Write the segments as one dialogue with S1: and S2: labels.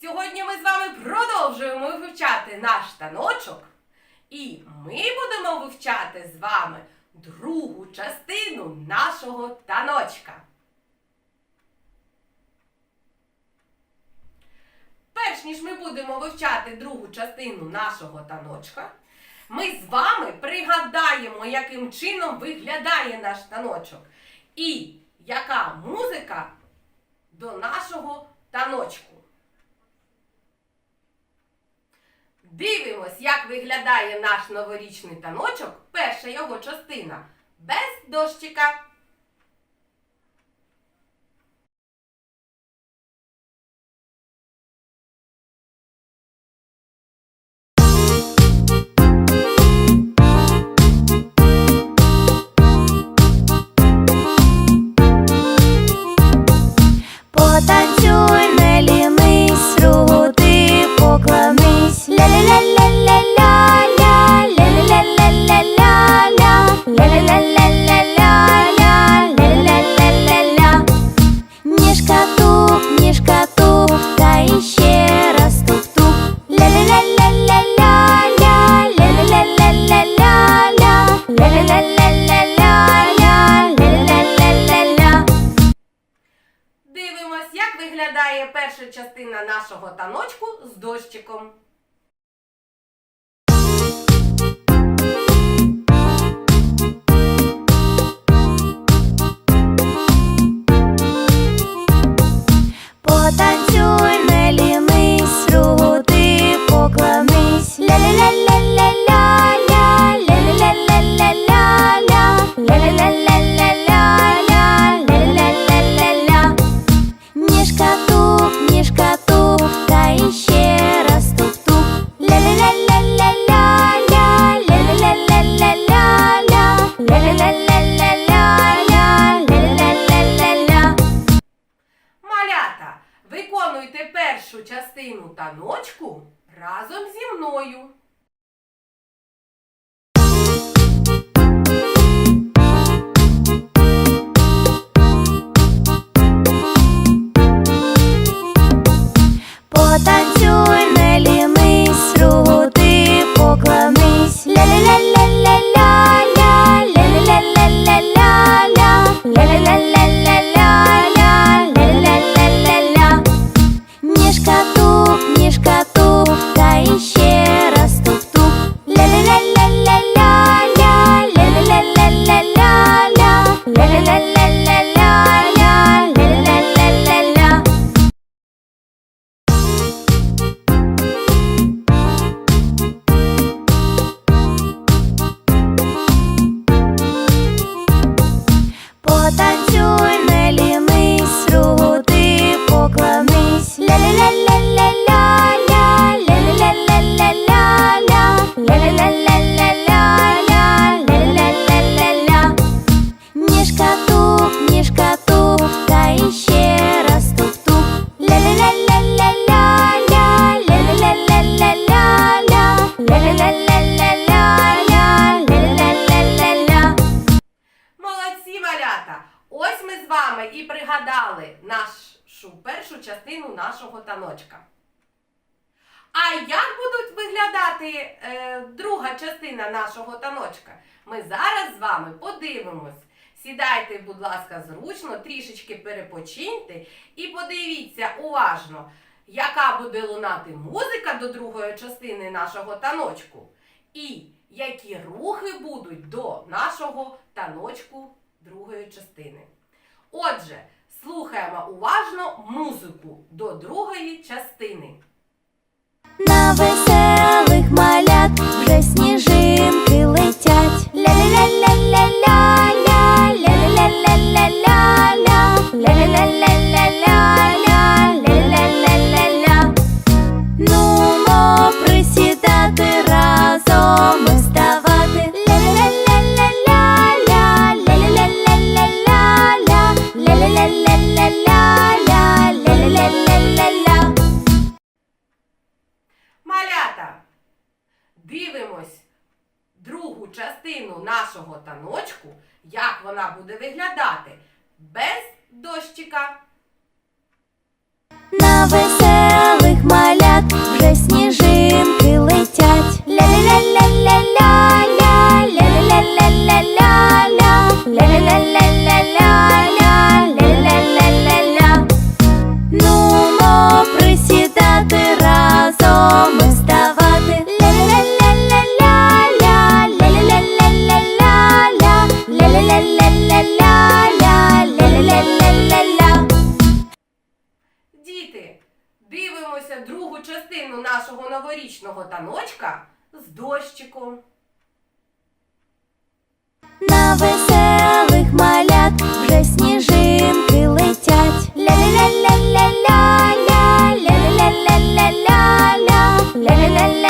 S1: Сьогодні ми з вами продовжуємо вивчати наш таночок, і ми будемо вивчати з вами другу частину нашого таночка. Перш ніж ми будемо вивчати другу частину нашого таночка, ми з вами пригадаємо, яким чином виглядає наш таночок і яка музика до нашого таночку. Дивимось, як виглядає наш новорічний таночок, перша його частина без дощика. Дощиком. Нашого таночка. А як будуть виглядати е, друга частина нашого таночка? Ми зараз з вами подивимось. Сідайте, будь ласка, зручно, трішечки перепочиньте і подивіться уважно, яка буде лунати музика до другої частини нашого таночку. І які рухи будуть до нашого таночку другої частини. Отже, слухаємо уважно музику до другої частини.
S2: Нашого таночку, як вона буде виглядати без дощика.
S1: На веселих малят вже сніжинки летять.
S2: Дивимося другу частину нашого новорічного таночка з дощиком.
S1: На веселих малят вже сніжинки летять. Ля-ля-ля-ля-ля-ля, ля-ля-ля-ля-ля-ля, ля-ля-ля-ля-ля-ля,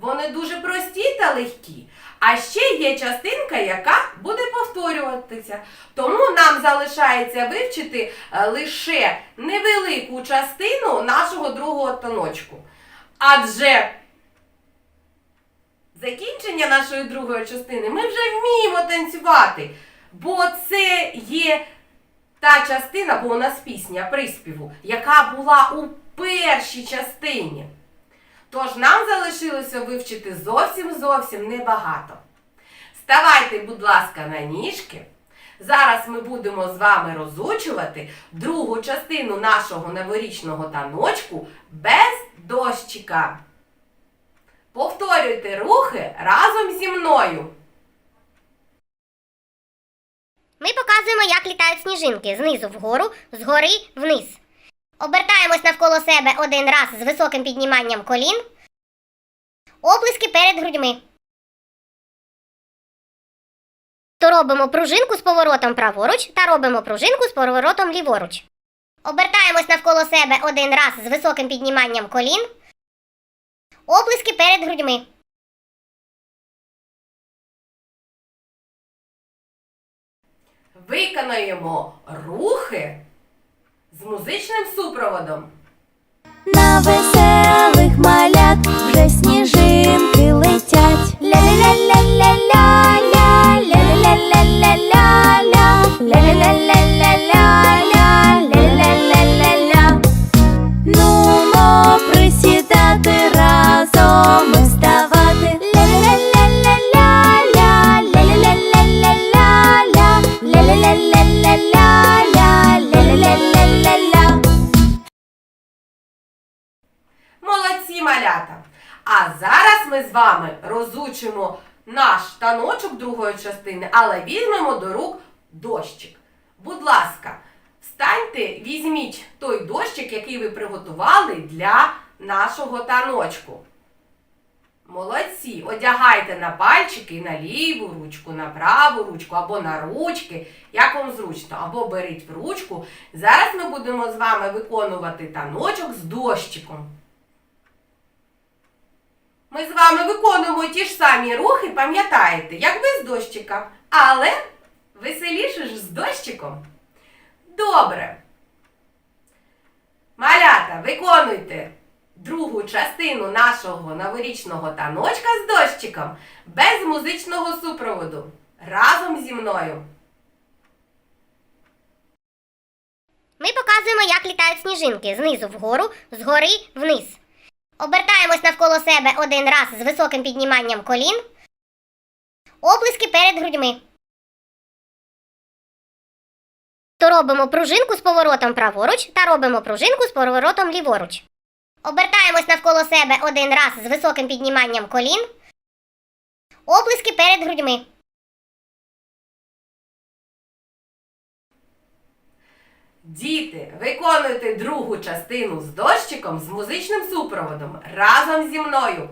S2: Вони дуже прості та легкі. А ще є частинка, яка буде повторюватися. Тому нам залишається вивчити е, лише невелику частину нашого другого таночку. Адже закінчення нашої другої частини ми вже вміємо танцювати. Бо це є та частина, бо у нас пісня приспіву, яка була у першій частині. Тож нам залишилося вивчити зовсім зовсім небагато. Ставайте, будь ласка, на ніжки. Зараз ми будемо з вами розучувати другу частину нашого новорічного таночку без дощика. Повторюйте рухи разом зі мною.
S3: Ми показуємо, як літають сніжинки знизу вгору, згори вниз. Обертаємось навколо себе один раз з високим підніманням колін. Оплески перед грудьми. То робимо пружинку з поворотом праворуч та робимо пружинку з поворотом ліворуч. Обертаємось навколо себе один раз з високим підніманням колін. Оплески перед грудьми.
S2: Виконаємо рухи з музичним супроводом.
S1: На веселих малят вже сніжинки летять. Ля-ля-ля-ля-ля-ля,
S2: Малята! А зараз ми з вами розучимо наш таночок другої частини, але візьмемо до рук дощик. Будь ласка, встаньте, візьміть той дощик, який ви приготували для нашого таночку. Молодці! Одягайте на пальчики на ліву ручку, на праву ручку або на ручки, як вам зручно, або беріть в ручку. Зараз ми будемо з вами виконувати таночок з дощиком. Ми з вами виконуємо ті ж самі рухи, пам'ятаєте, як без дощика, але веселіше ж з дощиком. Добре. Малята, виконуйте другу частину нашого новорічного таночка з дощиком без музичного супроводу. Разом зі мною.
S3: Ми показуємо, як літають сніжинки знизу вгору, згори вниз. Обертаємось навколо себе один раз з високим підніманням колін. Оплески перед грудьми. То робимо пружинку з поворотом праворуч та робимо пружинку з поворотом ліворуч. Обертаємось навколо себе один раз з високим підніманням колін. Оплески перед грудьми.
S2: Діти, виконуйте другу частину з дощиком з музичним супроводом разом зі мною.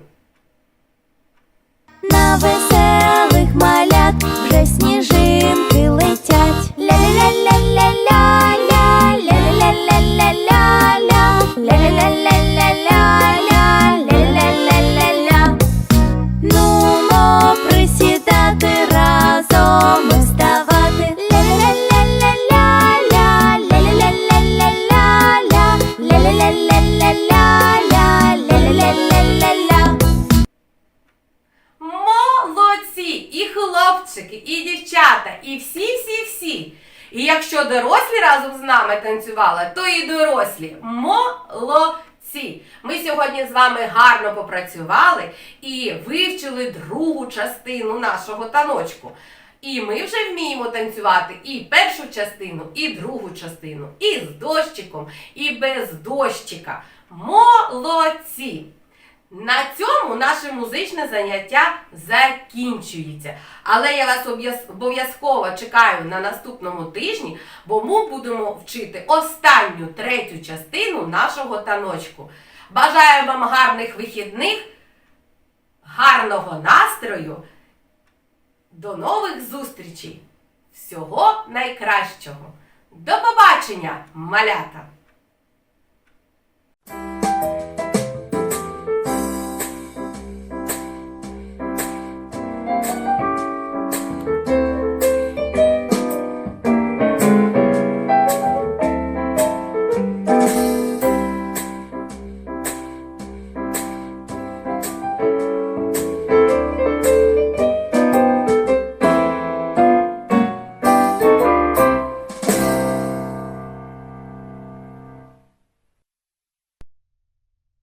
S2: Якщо дорослі разом з нами танцювали, то і дорослі молодці. Ми сьогодні з вами гарно попрацювали і вивчили другу частину нашого таночку. І ми вже вміємо танцювати і першу частину, і другу частину, і з дощиком, і без дощика. Молодці! На цьому наше музичне заняття закінчується. Але я вас обов'язково чекаю на наступному тижні, бо ми будемо вчити останню третю частину нашого таночку. Бажаю вам гарних вихідних, гарного настрою. До нових зустрічей! Всього найкращого! До побачення, малята!